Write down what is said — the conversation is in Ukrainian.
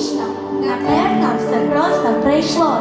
логічно, напевно, все просто прийшло.